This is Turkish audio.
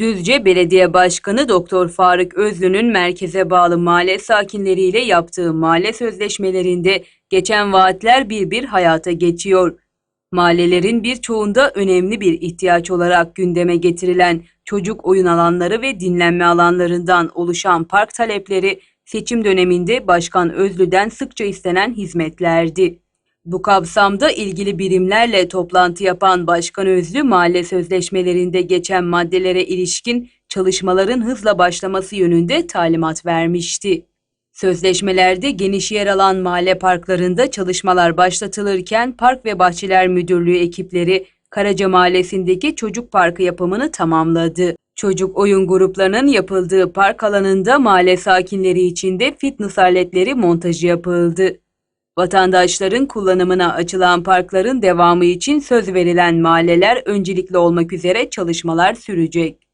Düzce Belediye Başkanı Doktor Faruk Özlü'nün merkeze bağlı mahalle sakinleriyle yaptığı mahalle sözleşmelerinde geçen vaatler bir bir hayata geçiyor. Mahallelerin birçoğunda önemli bir ihtiyaç olarak gündeme getirilen çocuk oyun alanları ve dinlenme alanlarından oluşan park talepleri seçim döneminde Başkan Özlü'den sıkça istenen hizmetlerdi. Bu kapsamda ilgili birimlerle toplantı yapan Başkan Özlü mahalle sözleşmelerinde geçen maddelere ilişkin çalışmaların hızla başlaması yönünde talimat vermişti. Sözleşmelerde geniş yer alan mahalle parklarında çalışmalar başlatılırken Park ve Bahçeler Müdürlüğü ekipleri Karaca Mahallesi'ndeki çocuk parkı yapımını tamamladı. Çocuk oyun gruplarının yapıldığı park alanında mahalle sakinleri için de fitness aletleri montajı yapıldı. Vatandaşların kullanımına açılan parkların devamı için söz verilen mahalleler öncelikli olmak üzere çalışmalar sürecek.